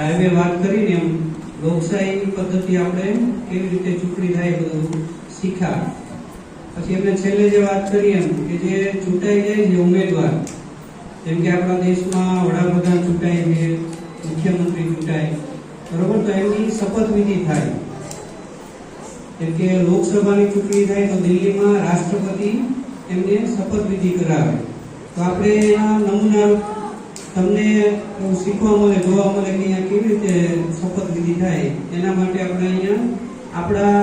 સાહેબે વાત કરીને એમ લોકશાહી પદ્ધતિ આપણે કેવી રીતે ચૂંટણી થાય બધું શીખ્યા પછી એમને છેલ્લે જે વાત કરી એમ કે જે ચૂંટાઈ જાય છે ઉમેદવાર, જેમ કે આપણા દેશમાં વડાપ્રધાન ચૂંટાય છે, મુખ્યમંત્રી ચૂંટાય, બરોબર? તો એમની શપથવિધિ થાય. જેમ કે લોકસભાની ચૂંટણી થાય તો દિલ્હીમાં રાષ્ટ્રપતિ એમને શપથવિધિ કરાવે. તો આપણે એના નમૂના તમને શીખવા મળે, જોવા મળે કે અહીંયા કેવી રીતે શપથવિધિ થાય, એના માટે આપણે અહીંયા આપણા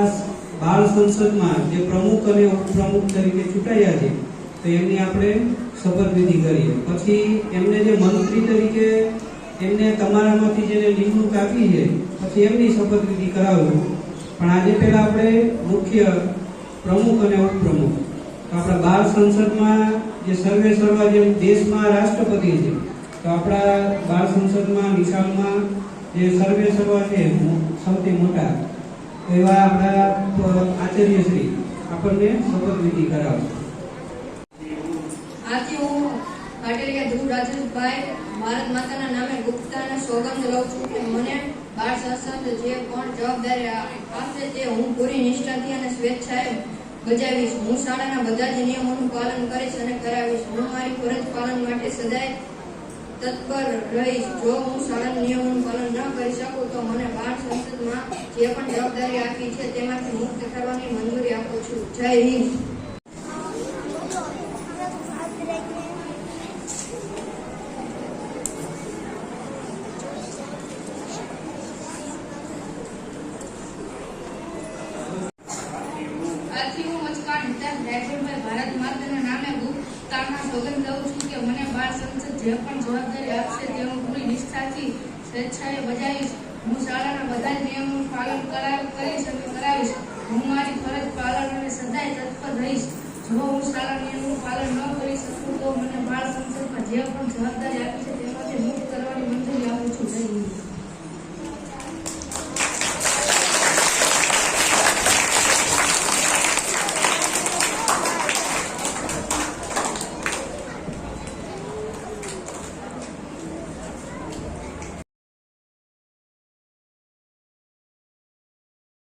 બાળ સંસદમાં જે પ્રમુખ અને ઉપપ્રમુખ તરીકે ચૂંટાયા છે, તો એમની આપણે શપથવિધિ કરીએ. પછી એમને જે મંત્રી તરીકે એમને તમારામાંથી જેને નિમણૂક આપી છે, પછી એમની શપથવિધિ કરાવું. પણ આજે પહેલાં આપણે મુખ્ય પ્રમુખ અને ઉપપ્રમુખ. આપણા બાળ સંસદમાં જે સર્વે સર્વા જે દેશમાં રાષ્ટ્રપતિ છે તો આપણા બાળ સંસદમાં, નિશાળમાં જે સર્વે સર્વા છે, સૌથી મોટા, એવા આપણા આચાર્ય શ્રી આપણને શપથવિધિ કરાવશે આથી હું પાટેલિયા ધ્રુવ રાજેશભાઈ ભારત માતાના નામે ગુપ્તાને સોગંદ લઉં છું કે મને બાળ સંસદ જે પણ જવાબદારી આપશે તે હું પૂરી નિષ્ઠાથી અને સ્વેચ્છાએ બજાવીશ. હું શાળાના બધા જ નિયમોનું પાલન કરીશ અને કરાવીશ. હું મારી ફરજ પાલન માટે સદાય તત્પર રહીશ જો હું શાળાના નિયમોનું પાલન ન કરી શકું, તો મને બાળ સંસદમાં જે પણ જવાબદારી આપી છે, તેમાંથી મુક્ત કરવાની મંજૂરી આપું છું. જય હિન્દ આથી હું મચકાર હિતાજ રાયપુરભાઈ ભારત માતાના નામે ગુપ્તાના સોગંદ લઉં છું કે મને બાળ સંસદ જે પણ જવાબદારી આપશે તે હું પૂરી નિષ્ઠાથી સ્વેચ્છાએ બજાવીશ. હું શાળાના બધા નિયમોનું પાલન કરીશ અને કરાવીશ. હું મારી ફરજ પાલન અને સદાય તત્પર રહીશ. જો હું શાળા નિયમોનું પાલન ન કરી શકું તો મને બાળ સંસદમાં જે પણ જવાબદારી આપી છે તેમાંથી